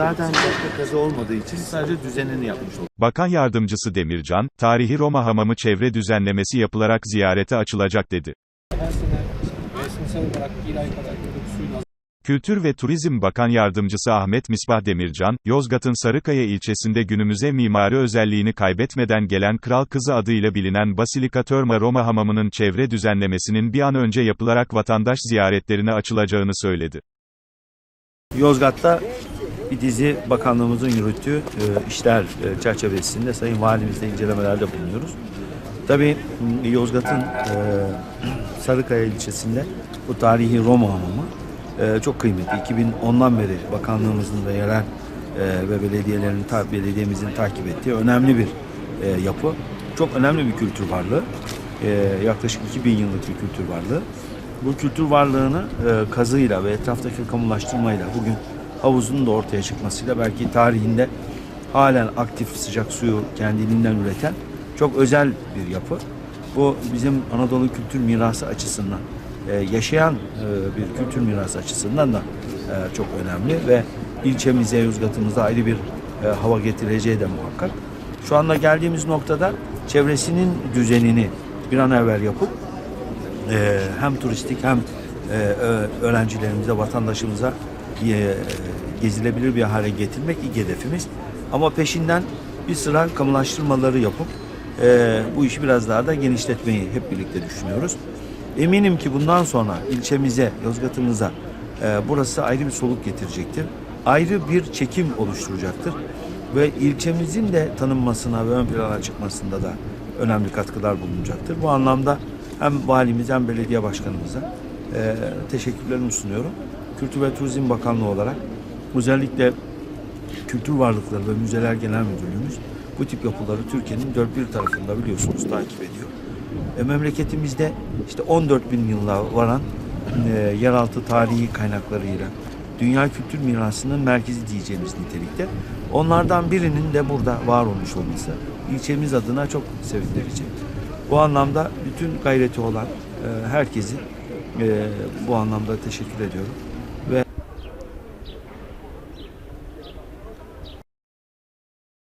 zaten başka kazı olmadığı için sadece düzenini yapmış olduk. Bakan Yardımcısı Demircan, tarihi Roma hamamı çevre düzenlemesi yapılarak ziyarete açılacak dedi. Her sene mevsimsel olarak bir ay kadar böyle suyun az Kültür ve Turizm Bakan Yardımcısı Ahmet Misbah Demircan, Yozgat'ın Sarıkaya ilçesinde günümüze mimari özelliğini kaybetmeden gelen Kral Kızı adıyla bilinen Basilika Törma Roma hamamının çevre düzenlemesinin bir an önce yapılarak vatandaş ziyaretlerine açılacağını söyledi. Yozgat'ta bir dizi bakanlığımızın yürüttüğü e, işler e, çerçevesinde Sayın Valimizle incelemelerde bulunuyoruz. Tabii Yozgat'ın e, Sarıkaya ilçesinde bu tarihi Roma hamamı çok kıymetli. 2010'dan beri bakanlığımızın da yerel ve belediyelerin, belediyemizin takip ettiği önemli bir yapı. Çok önemli bir kültür varlığı. Yaklaşık 2000 yıllık bir kültür varlığı. Bu kültür varlığını kazıyla ve etraftaki kamulaştırmayla bugün havuzun da ortaya çıkmasıyla belki tarihinde halen aktif sıcak suyu kendiliğinden üreten çok özel bir yapı. Bu bizim Anadolu kültür mirası açısından e, yaşayan e, bir kültür mirası açısından da e, çok önemli ve ilçemize, Yozgat'ımıza ayrı bir hava getireceği de muhakkak. Şu anda geldiğimiz noktada çevresinin düzenini bir an evvel yapıp hem turistik hem öğrencilerimize, vatandaşımıza gezilebilir bir hale getirmek ilk hedefimiz. Ama peşinden bir sıra kamulaştırmaları yapıp e, bu işi biraz daha da genişletmeyi hep birlikte düşünüyoruz. Eminim ki bundan sonra ilçemize, Yozgat'ımıza e, burası ayrı bir soluk getirecektir. Ayrı bir çekim oluşturacaktır. Ve ilçemizin de tanınmasına ve ön plana çıkmasında da önemli katkılar bulunacaktır. Bu anlamda hem valimiz hem belediye başkanımıza e, teşekkürlerimi sunuyorum. Kültür ve Turizm Bakanlığı olarak özellikle Kültür Varlıkları ve Müzeler Genel Müdürlüğümüz bu tip yapıları Türkiye'nin dört bir tarafında biliyorsunuz takip ediyor. E, memleketimizde işte 14 bin yılla varan e, yeraltı tarihi kaynaklarıyla dünya kültür mirasının merkezi diyeceğimiz nitelikte. Onlardan birinin de burada var olmuş olması ilçemiz adına çok sevindirici. Bu anlamda bütün gayreti olan e, herkesi e, bu anlamda teşekkür ediyorum.